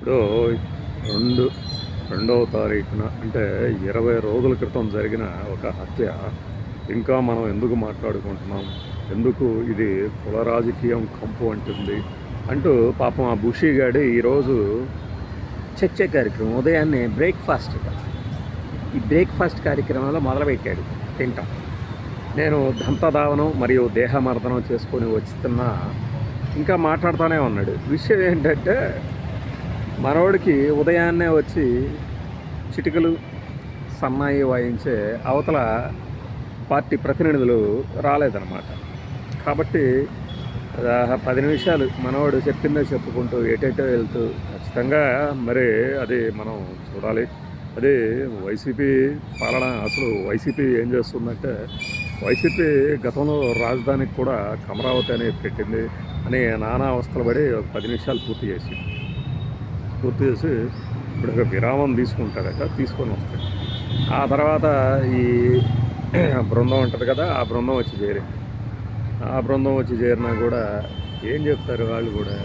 ఇప్పుడు రెండు రెండవ తారీఖున అంటే ఇరవై రోజుల క్రితం జరిగిన ఒక హత్య. ఇంకా మనం ఎందుకు మాట్లాడుకుంటున్నాం? ఎందుకు ఇది కుల రాజకీయం కంపు అంటుంది? అంటూ పాపం ఆ బుషీ గాడి ఈరోజు చర్చ కార్యక్రమం ఉదయాన్నే బ్రేక్ఫాస్ట్. ఈ బ్రేక్ఫాస్ట్ కార్యక్రమంలో మొదలుపెట్టాడు. తింటాం. నేను దంతధావనం మరియు దేహమర్దనం చేసుకొని వస్తున్నా ఇంకా మాట్లాడుతూనే ఉన్నాడు. విషయం ఏంటంటే మనవడికి ఉదయాన్నే వచ్చి చిటికలు సన్నాయి వాయించే అవతల పార్టీ ప్రతినిధులు రాలేదన్నమాట. కాబట్టి పది నిమిషాలు మనవాడు చెప్పిందే చెప్పుకుంటూ ఏటేటో వెళ్తూ ఖచ్చితంగా మరి అది మనం చూడాలి. అది వైసీపీ పాలన అసలు వైసీపీ ఏం చేస్తుందంటే వైసీపీ గతంలో రాజధానికి కూడా అమరావతి అనేది పెట్టింది అని నానా అవస్థలు పడి ఒక పది నిమిషాలు పూర్తి చేసింది. పూర్తి చేసి ఇప్పుడు ఒక విరామం తీసుకుంటారట తీసుకొని వస్తాయి ఆ తర్వాత ఈ బృందం ఉంటుంది కదా ఆ బృందం వచ్చి చేరి ఆ బృందం వచ్చి చేరినా కూడా ఏం చెప్తారు వాళ్ళు కూడా?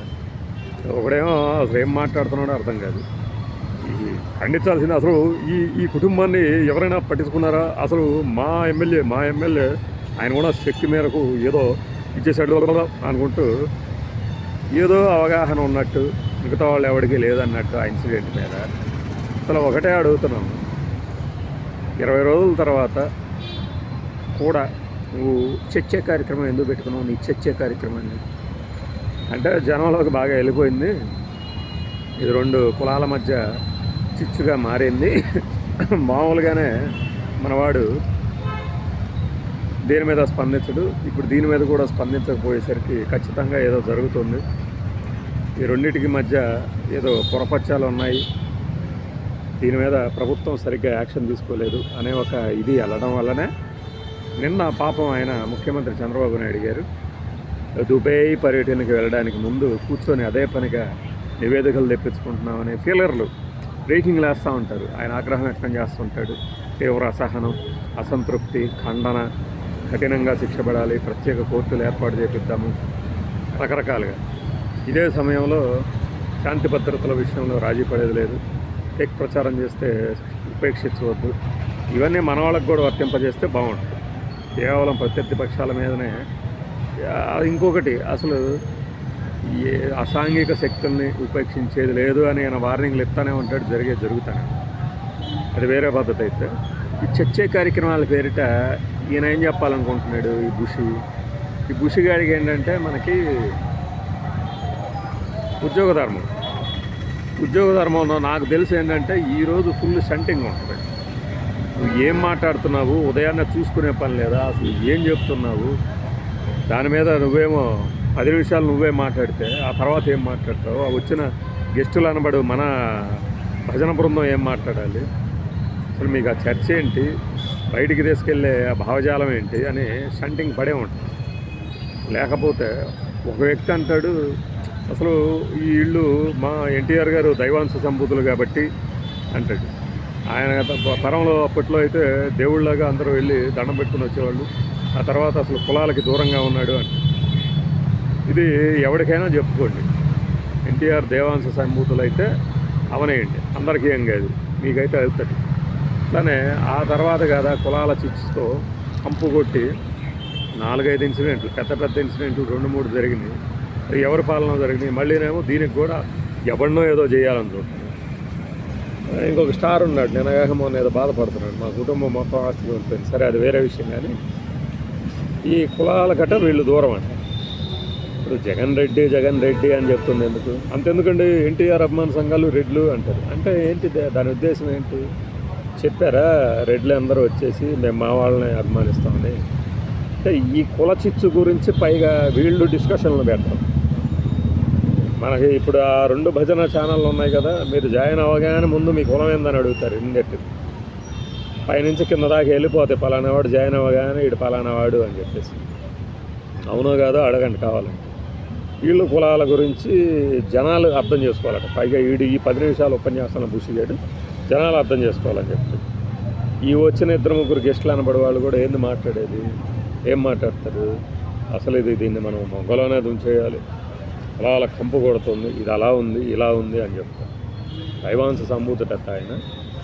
ఒకడేమో అసలు ఏం మాట్లాడుతున్నాడో అర్థం కాదు. ఈ ఖండించాల్సింది అసలు ఈ ఈ కుటుంబాన్ని ఎవరైనా పట్టించుకున్నారా? అసలు మా ఎమ్మెల్యే మా ఎమ్మెల్యే ఆయన కూడా శక్తి మేరకు ఏదో ఇచ్చేసాడు అనుకుంటూ ఏదో అవగాహన ఉన్నట్టు మిగతా వాళ్ళు ఎవరికి లేదన్నట్టు ఆ ఇన్సిడెంట్ మీద. అసలు ఒకటే అడుగుతున్నాను ఇరవై రోజుల తర్వాత కూడా నువ్వు చర్చే కార్యక్రమం ఎందుకు పెట్టుకున్నావు? నీ చర్చే కార్యక్రమాన్ని అంటే జనంలోకి బాగా వెళ్ళిపోయింది. ఇది రెండు కులాల మధ్య చిచ్చుగా మారింది. మామూలుగానే మనవాడు దీని మీద స్పందించడు. ఇప్పుడు దీని మీద కూడా స్పందించకపోయేసరికి ఖచ్చితంగా ఏదో జరుగుతుంది. ఈ రెండింటికి మధ్య ఏదో పొరపచ్చాలు ఉన్నాయి. దీని మీద ప్రభుత్వం సరిగ్గా యాక్షన్ తీసుకోలేదు అనే ఒక ఇది వెళ్ళడం వల్లనే నిన్న పాపం ఆయన ముఖ్యమంత్రి చంద్రబాబు నాయుడు గారు దుబాయ్ పర్యటనకి వెళ్ళడానికి ముందు కూర్చొని అదే పనిగా నివేదికలు తెప్పించుకుంటున్నామని ఫీలర్లు బ్రేకింగ్ వేస్తూ ఉంటారు. ఆయన ఆగ్రహం వ్యక్తం చేస్తుంటాడు. తీవ్ర అసహనం అసంతృప్తి ఖండన కఠినంగా శిక్ష పడాలి ప్రత్యేక కోర్టులు ఏర్పాటు చేపిద్దాము రకరకాలుగా. ఇదే సమయంలో శాంతి భద్రతల విషయంలో రాజీ పడేది లేదు. టెక్ ప్రచారం చేస్తే ఉపేక్షించవద్దు ఇవన్నీ మన వాళ్ళకు కూడా వర్తింపజేస్తే బాగుంటుంది. కేవలం ప్రత్యర్థి పక్షాల మీదనే. ఇంకొకటి అసలు ఏ అసాంఘిక శక్తుల్ని ఉపేక్షించేది లేదు అని ఆయన వార్నింగ్లు ఇస్తానే ఉంటాడు జరిగే జరుగుతానే. అది వేరే పద్ధతి అయితే. ఈ చర్చే కార్యక్రమాల పేరిట ఈయన ఏం చెప్పాలనుకుంటున్నాడు ఈ బుషి? ఈ బుషి గాడికి ఏంటంటే మనకి ఉద్యోగ ధర్మం. ఉద్యోగ ధర్మంలో నాకు తెలిసి ఏంటంటే ఈరోజు ఫుల్ సెంటింగ్ ఉంటుంది. నువ్వు ఏం మాట్లాడుతున్నావు? ఉదయాన్నే చూసుకునే పని లేదా? అసలు ఏం చెప్తున్నావు? దాని మీద నువ్వేమో పది నిమిషాలు నువ్వే మాట్లాడితే ఆ తర్వాత ఏం మాట్లాడతావు? ఆ వచ్చిన గెస్టులు అనబడు మన భజన బృందం ఏం మాట్లాడాలి? అసలు మీకు ఆ చర్చ ఏంటి? బయటికి తీసుకెళ్ళే ఆ భావజాలం ఏంటి? అని షంటింగ్ పడే ఉంటుంది లేకపోతే ఒక వ్యక్తి అంటాడు అసలు ఈ ఇల్లు మా ఎన్టీఆర్ గారు దైవాంశ సంబూతులు కాబట్టి అంటాడు. ఆయన తరంలో అప్పట్లో అయితే దేవుళ్ళలాగా అందరూ వెళ్ళి దండం పెట్టుకుని వచ్చేవాళ్ళు. ఆ తర్వాత అసలు కులాలకి దూరంగా ఉన్నాడు అని ఇది ఎవరికైనా చెప్పుకోండి. ఎన్టీఆర్ దేవాంశ సంబూతులు అయితే అవనేయండి. అందరికీ ఏం కాదు. మీకైతే అవుతుంది అట్లానే ఆ తర్వాత కదా కులాల చిచ్చుతో కంపు కొట్టి నాలుగైదు ఇన్సిడెంట్లు పెద్ద పెద్ద ఇన్సిడెంట్లు రెండు మూడు జరిగినాయి. ఎవరి పాలన జరిగింది? మళ్ళీనేమో దీనికి కూడా ఎవరినో ఏదో చేయాలని చూస్తున్నాడు ఇంకొక స్టార్ ఉన్నాడు నేను మొన్న ఏదో బాధపడుతున్నాడు. మా కుటుంబం మొత్తం ఆస్తి ఉంటుంది సరే అది వేరే విషయం కానీ ఈ కులాల గట్ట వీళ్ళు దూరం అంట. ఇప్పుడు జగన్ రెడ్డి జగన్ రెడ్డి అని చెప్తుంది ఎందుకు? అంతెందుకండి ఎన్టీఆర్ అభిమాన సంఘాలు రెడ్లు అంటారు. అంటే ఏంటి దాని ఉద్దేశం ఏంటి? చెప్పారా రెడ్లు అందరూ వచ్చేసి మేము మా వాళ్ళని అభిమానిస్తామని అంటే ఈ కుల చిచ్చు గురించి పైగా వీళ్ళు డిస్కషన్లు పెడతాం మనకి ఇప్పుడు ఆ రెండు భజన ఛానళ్ళు ఉన్నాయి కదా మీరు జాయిన్ అవ్వగానే ముందు మీ కులం ఏందని అడుగుతారు ఇండెట్ పైనుంచి కింద దాకా వెళ్ళిపోతే పలానా వాడు జాయిన్ అవ్వగానే ఇటు పలానా వాడు అని చెప్పేసి. అవునో కాదో అడగండి కావాలంటే. వీళ్ళు కులాల గురించి జనాలు అర్థం చేసుకోవాలట. పైగా వీడు ఈ పది నిమిషాలు ఉపన్యాసాలను బుషిగాడు జనాలు అర్థం చేసుకోవాలని చెప్తాడు. ఈ వచ్చిన ఇద్దరు ముగ్గురు గెస్టులు అనబడి వాళ్ళు కూడా ఏంది మాట్లాడేది? ఏం మాట్లాడతారు? అసలు ఇది దీన్ని మనం మొగ్గలోనే దుంచేయాలి. అలా అలా కంపు కొడుతుంది ఇది అలా ఉంది ఇలా ఉంది అని చెప్తారు దైవాంశ సంబూతుడట ఆయన.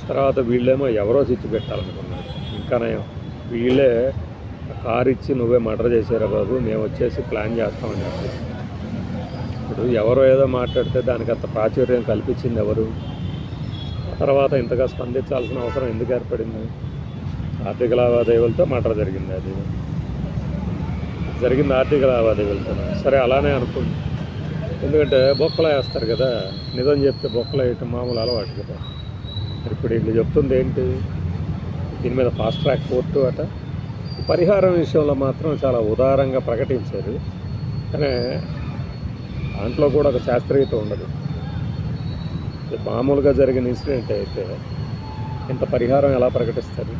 తర్వాత వీళ్ళేమో ఎవరో చిచ్చు పెట్టాలనుకున్నారు. ఇంకా నయం వీళ్ళే కారు ఇచ్చి నువ్వే మర్డర్ చేశారా బాబు మేము వచ్చేసి ప్లాన్ చేస్తామని చెప్పి. ఇప్పుడు ఎవరో ఏదో మాట్లాడితే దానికి అంత ప్రాచుర్యం కల్పించింది ఎవరు? తర్వాత ఇంతగా స్పందించాల్సిన అవసరం ఎందుకు ఏర్పడింది? ఆర్థిక లావాదేవీలతో మర్డర్ జరిగింది అది. జరిగింది ఆర్థిక లావాదేవీలతో సరే అలానే అనుకోండి ఎందుకంటే బొక్కలు వేస్తారు కదా. నిజం చెప్తే బొక్కలు వేయటం మామూలు అలవాటు కదా. ఇప్పుడు వీళ్ళు చెప్తుంది ఏంటి? దీని మీద ఫాస్ట్ ట్రాక్ కోర్టు అట. పరిహారం విషయంలో మాత్రం చాలా ఉదారంగా ప్రకటించారు. కానీ దాంట్లో కూడా ఒక శాస్త్రీయత ఉండదు. ఇది మామూలుగా జరిగిన ఇన్సిడెంట్ అయితే ఇంత పరిహారం ఎలా ప్రకటిస్తారు?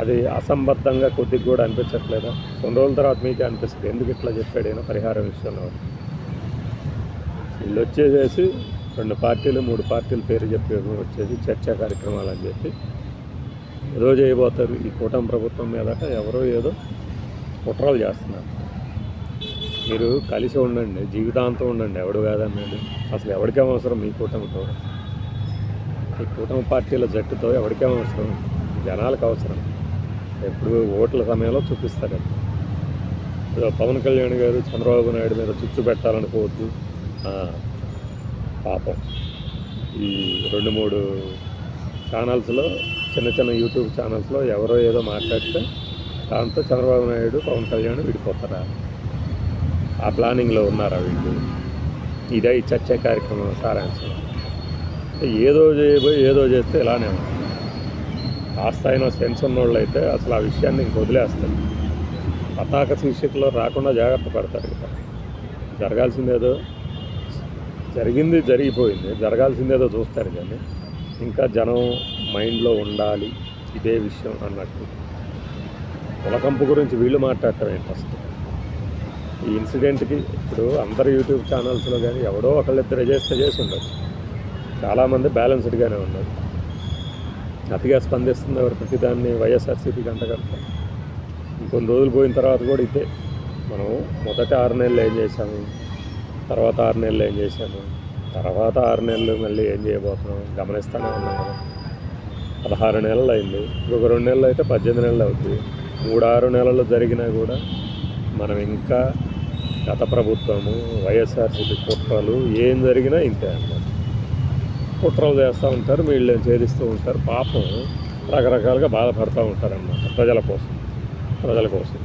అది అసంబద్ధంగా కొద్దిగా కూడా అనిపించట్లేదా? కొన్ని రోజుల తర్వాత మీకే అనిపిస్తుంది. ఎందుకు ఇట్లా చెప్పాడు పరిహారం విషయంలో? వీళ్ళు వచ్చేసేసి రెండు పార్టీలు మూడు పార్టీల పేరు చెప్పి వచ్చేసి చర్చా కార్యక్రమాలు అని చెప్పి ఏదో చేయబోతారు ఈ కూటమి ప్రభుత్వం మీదట ఎవరో ఏదో కుట్రలు చేస్తున్నారు. మీరు కలిసి ఉండండి జీవితాంతం ఉండండి ఎవడు కాదన్నాడు. అసలు ఎవరికేం అవసరం మీ కూటమితో? ఈ కూటమి పార్టీల జట్టుతో ఎవరికేం అవసరం? జనాలకు అవసరం. ఎప్పుడు ఓట్ల సమయంలో చూపిస్తారు. పవన్ కళ్యాణ్ గారు చంద్రబాబు నాయుడు మీద చుచ్చు పెట్టాలనుకోవద్దు. పాపం. ఈ రెండు మూడు ఛానల్స్లో చిన్న చిన్న యూట్యూబ్ ఛానల్స్లో ఎవరో ఏదో మాట్లాడితే దాంతో చంద్రబాబు నాయుడు పవన్ కళ్యాణ్ విడిపోతారా? ఆ ప్లానింగ్లో ఉన్నారా వీళ్ళు? ఇదే ఈ చర్చ కార్యక్రమం సారాంశం. ఏదో చేయబోయి ఏదో చేస్తే ఇలానే ఉంటుంది. కాస్త అయినా సెన్స్ ఉన్నోళ్ళు అయితే అసలు ఆ విషయాన్ని ఇంక వదిలేస్తారు. పతాక శీర్షికలో రాకుండా జాగ్రత్త పడతారు కదా జరగాల్సిందేదో జరిగింది జరిగిపోయింది. జరగాల్సిందేదో చూస్తారు కానీ ఇంకా జనం మైండ్లో ఉండాలి. ఇదే విషయం అన్నట్టు. కులకంపు గురించి వీళ్ళు మాట్లాడటం ఏంటి ఈ ఇన్సిడెంట్కి ఇప్పుడు అందరు యూట్యూబ్ ఛానల్స్లో కానీ ఎవడో ఒకళ్ళిద్దరు చేస్తే చేసి ఉండొచ్చు. చాలామంది బ్యాలెన్స్డ్గానే ఉన్నారు. అతిగా స్పందిస్తుంది ఎవరు ప్రతిదాన్ని వైఎస్ఆర్సీపీకి అంటగడతారు. ఇంకొన్ని రోజులు పోయిన తర్వాత కూడా ఇదే. మనం మొదట ఆరు నెలలు ఏం చేశాము? తర్వాత ఆరు నెలలు ఏం చేశాను? తర్వాత ఆరు నెలలు మళ్ళీ ఏం చేయబోతున్నాం? గమనిస్తూనే ఉన్నాం కదా. పదహారు నెలలు అయింది. ఇంకొక రెండు నెలలు అయితే పద్దెనిమిది నెలలు అవుతుంది మూడు ఆరు నెలలు జరిగినా కూడా మనం ఇంకా గత ప్రభుత్వము వైఎస్ఆర్సీపీ కుట్రలు ఏం జరిగినా ఇంతే అన్నమాట. కుట్రలు చేస్తూ ఉంటారు వీళ్ళు ఛేదిస్తూ ఉంటారు. పాపం రకరకాలుగా బాధపడుతూ ఉంటారన్నమాట ప్రజల కోసం. ప్రజల కోసం.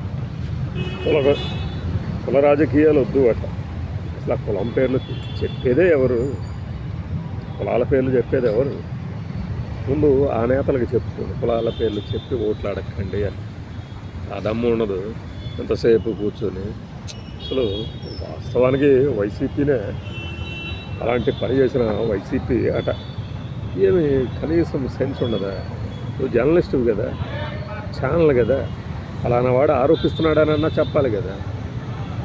కుల కుల రాజకీయాలు వద్దు అట్లా అసలు కులం పేర్లు చెప్పేదే ఎవరు? కులాల పేర్లు చెప్పేది ఎవరు? ముందు ఆ నేతలకు చెప్తుంది కులాల పేర్లు చెప్పి ఓట్లు అడగండి అని. ఆ దమ్ము ఉండదు. ఎంతసేపు కూర్చొని అసలు వాస్తవానికి వైసీపీనే అలాంటి పని చేసిన వైసీపీ అట. ఏమి కనీసం సెన్స్ ఉండదా? నువ్వు జర్నలిస్టు కదా ఛానల్ కదా అలానే వాడు ఆరోపిస్తున్నాడనన్నా చెప్పాలి కదా.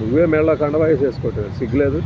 నువ్వే మెళ్ళ కండవాయి చేసుకోవటం సిగ్గులేదు